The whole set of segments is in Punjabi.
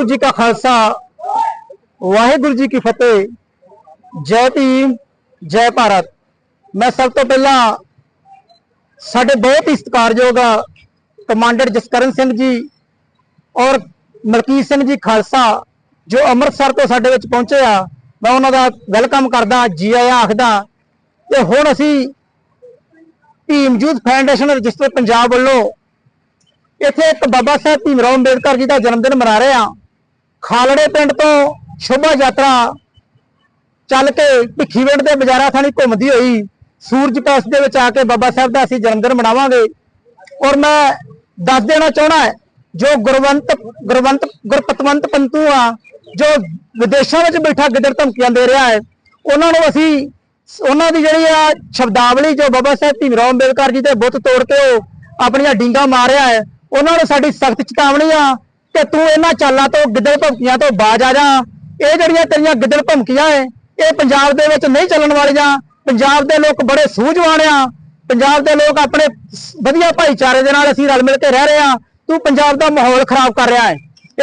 ਵਾਹਿਗੁਰੂ ਜੀ ਕਾ ਖਾਲਸਾ, ਵਾਹਿਗੁਰੂ ਜੀ ਕੀ ਫਤਿਹ। ਜੈ ਭੀਮ, ਜੈ ਭਾਰਤ। ਮੈਂ ਸਭ ਤੋਂ ਪਹਿਲਾਂ ਸਾਡੇ ਬਹੁਤ ਹੀ ਸਤਿਕਾਰਯੋਗ ਕਮਾਂਡਰ ਜਸਕਰਨ ਸਿੰਘ ਜੀ ਔਰ ਮਲਕੀਤ ਸਿੰਘ ਜੀ ਖਾਲਸਾ, ਜੋ ਅੰਮ੍ਰਿਤਸਰ ਤੋਂ ਸਾਡੇ ਵਿੱਚ ਪਹੁੰਚੇ ਆ। ਮੈਂ ਉਹਨਾਂ ਦਾ ਵੈਲਕਮ ਕਰਦਾ, ਜੀ ਆਇਆਂ ਆਖਦਾ। ਤੇ ਹੁਣ ਅਸੀਂ Bhim youth foundation register Punjab ਵੱਲੋਂ ਇੱਥੇ ਇੱਕ ਬਾਬਾ ਸਾਹਿਬ ਭੀਮ ਰਾਓ ਅੰਬੇਦਕਰ ਜੀ ਦਾ ਜਨਮ ਦਿਨ ਮਨਾ ਰਹੇ ਆ ਖਾਲੜੇ ਪਿੰਡ ਤੋਂ ਸ਼ੋਭਾ ਯਾਤਰਾ ਚੱਲ ਕੇ ਭਿੱਖੀਵਿੰਡ ਦੇ ਬਾਜ਼ਾਰਾਂ ਥਾਣੀ ਘੁੰਮਦੀ ਹੋਈ ਸੂਰਜ ਪੈਸ ਦੇ ਵਿੱਚ ਆ ਕੇ ਬਾਬਾ ਸਾਹਿਬ ਦਾ ਅਸੀਂ ਜਨਮ ਦਿਨ ਮਨਾਵਾਂਗੇ। ਔਰ ਮੈਂ ਦੱਸ ਦੇਣਾ ਚਾਹਣਾ ਹੈ, ਜੋ ਗੁਰਵੰਤ ਗੁਰਵੰਤ, ਗੁਰਪਤਵੰਤ ਪੰਤੂ ਆ, ਜੋ ਵਿਦੇਸ਼ਾਂ ਵਿੱਚ ਬੈਠਾ ਗਿੱਦੜ ਧਮਕੀਆਂ ਦੇ ਰਿਹਾ ਹੈ, ਉਹਨਾਂ ਨੂੰ ਅਸੀਂ ਉਹਨਾਂ ਦੀ ਜਿਹੜੀ ਆ ਸ਼ਬਦਾਵਲੀ ਜੋ ਬਾਬਾ ਸਾਹਿਬ ਭੀਮ ਰਾਓ ਅੰਬੇਦਕਰ ਜੀ ਦੇ ਬੁੱਤ ਤੋੜ ਕੇ ਉਹ ਆਪਣੀਆਂ ਡਿੰਗਾ ਮਾਰਿਆ ਹੈ, ਉਹਨਾਂ ਨੂੰ ਸਾਡੀ ਸਖਤ ਚੇਤਾਵਨੀ ਆ ਕਿ ਤੂੰ ਇਹਨਾਂ ਚਾਲਾਂ ਤੋਂ, ਗਿੱਦੜ ਧਮਕੀਆਂ ਤੋਂ ਬਾਜ ਆ ਜਾ। ਇਹ ਜਿਹੜੀਆਂ ਤੇਰੀਆਂ ਗਿੱਦੜ ਧਮਕੀਆਂ ਏ ਇਹ ਪੰਜਾਬ ਦੇ ਵਿੱਚ ਨਹੀਂ ਚੱਲਣ ਵਾਲੀਆਂ। ਪੰਜਾਬ ਦੇ ਲੋਕ ਬੜੇ ਸੂਝਵਾਨ ਆ। ਪੰਜਾਬ ਦੇ ਲੋਕ ਆਪਣੇ ਵਧੀਆ ਭਾਈਚਾਰੇ ਦੇ ਨਾਲ ਅਸੀਂ ਰਲ ਮਿਲ ਕੇ ਰਹਿ ਰਹੇ ਆ। ਤੂੰ ਪੰਜਾਬ ਦਾ ਮਾਹੌਲ ਖਰਾਬ ਕਰ ਰਿਹਾ ਹੈ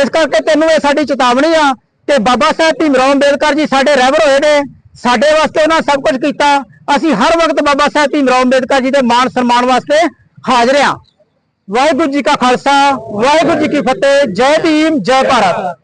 ਇਸ ਕਰਕੇ ਤੈਨੂੰ ਇਹ ਸਾਡੀ ਚੇਤਾਵਨੀ ਆ ਕਿ ਬਾਬਾ ਸਾਹਿਬ ਭੀਮ ਰਾਓ ਅੰਬੇਦਕਰ ਜੀ ਸਾਡੇ ਰਹਿਬਰ ਹੋਏ ਨੇ। ਸਾਡੇ ਵਾਸਤੇ ਉਹਨਾਂ ਸਭ ਕੁਝ ਕੀਤਾ। ਅਸੀਂ ਹਰ ਵਕਤ ਬਾਬਾ ਸਾਹਿਬ ਭੀਮ ਰਾਓ ਅੰਬੇਦਕਰ ਜੀ ਦੇ ਮਾਣ ਸਨਮਾਨ ਵਾਸਤੇ ਹਾਜ਼ਰ ਆ। ਵਾਹਿਗੁਰੂ ਜੀ ਕਾ ਖਾਲਸਾ ਵਾਹਿਗੁਰੂ ਜੀ ਕੀ ਫਤਿਹ ਜੈ ਭੀਮ ਜੈ ਭਾਰਤ।